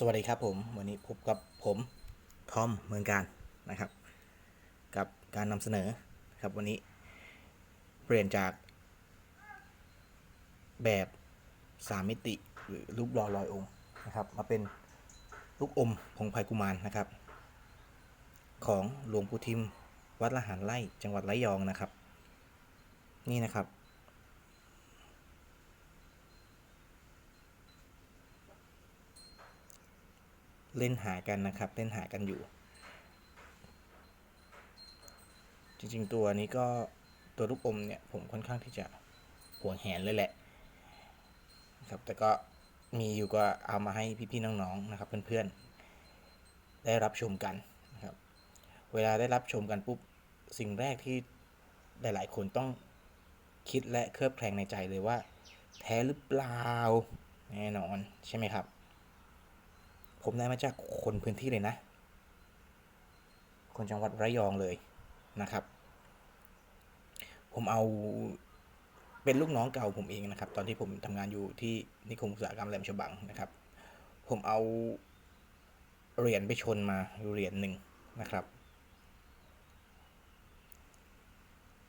สวัสดีครับผมวันนี้พบกับผมทอมเมืองการนะครับ กับการนำเสนอครับวันนี้เปลี่ยนจากแบบสามมิติหรือรูปหล่อลอยองค์นะครับ มาเป็นลูกอมผงไผ่กุมารนะครับ ของหลวงปู่ทิม วัดละหารไร่จังหวัดระยองนะครับ นี่นะครับ เล่นหากันนะครับ เล่นหากันอยู่ จริงๆตัวนี้ก็ตัวลูกอมเนี่ยผมค่อนข้างที่จะห่วงแหนเลยแหละครับแต่ก็มีอยู่ก็เอามาให้พี่ๆน้องๆนะครับ เพื่อนๆได้รับชมกันนะครับ เวลาได้รับชมกันปุ๊บสิ่งแรกที่หลายๆคนต้องคิดและเคลือบแคลงในใจเลยว่า แท้หรือเปล่าแน่นอนใช่ไหมครับ ผมได้มาจากคนพื้นที่เลยนะ คนจังหวัดระยองเลยนะครับ ผมเอาเป็นลูกน้องเก่าผมเองนะครับ ตอนที่ผมทำงานอยู่ที่นิคมอุตสาหกรรมแหลมฉบังนะครับ ผมเอาเหรียญไปชนมาอยู่เหรียญหนึ่งนะครับ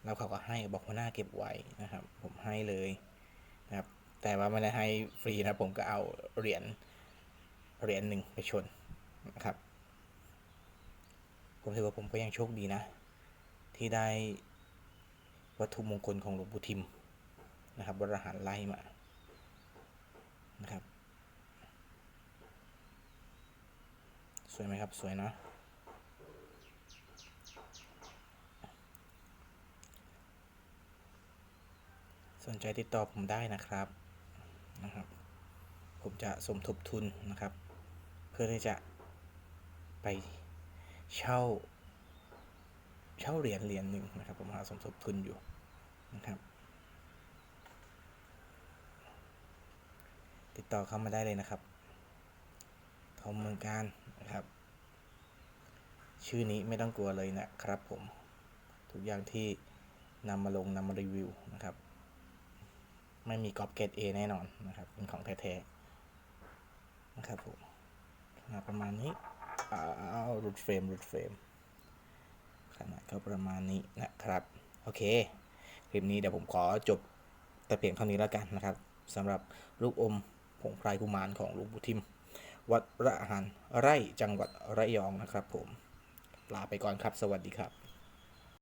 แล้วเขาก็ให้บอกหัวหน้าเก็บไว้นะครับ ผมให้เลยนะครับ แต่ว่าไม่ได้ให้ฟรีนะผมก็เอาเหรียญ เหรียญหนึ่งไปชนนะครับ ผมถือว่าผมก็ยังโชคดีนะ ที่ได้วัตถุมงคลของหลวงปู่ทิมนะครับบรหารไล่มานะครับ สวยไหมครับ สวยเนะสนใจติดต่อผมได้นะครับนะครับ ผมจะสมทบทุนนะครับ พื่อที่จะไปเช่า เช่าเหรียญเหรียญหนึ่งนะครับ ผมหาสมทบทุนอยู่นะครับ ติดต่อเข้ามาได้เลยนะครับทอมเมืองการนะครับ ชื่อนี้ไม่ต้องกลัวเลยนะครับผม ทุกอย่างที่นำมาลงนำมารีวิวนะครับ ไม่มีกอบเกตเอแน่นอนนะครับ เป็นของแท้ๆนะครับผม ประมาณนี้อ้าวรุดเฟรมรุดเฟรมขนาดก็ประมาณนี้นะครับ โอเค คลิปนี้เดี๋ยวผมขอจบแต่เพียงเท่านี้แล้วกันนะครับสำหรับลูกอมผงพรายกุมารของหลวงปู่ทิม วัดระหันไร่จังหวัดระยองนะครับผม ลาไปก่อนครับ สวัสดีครับ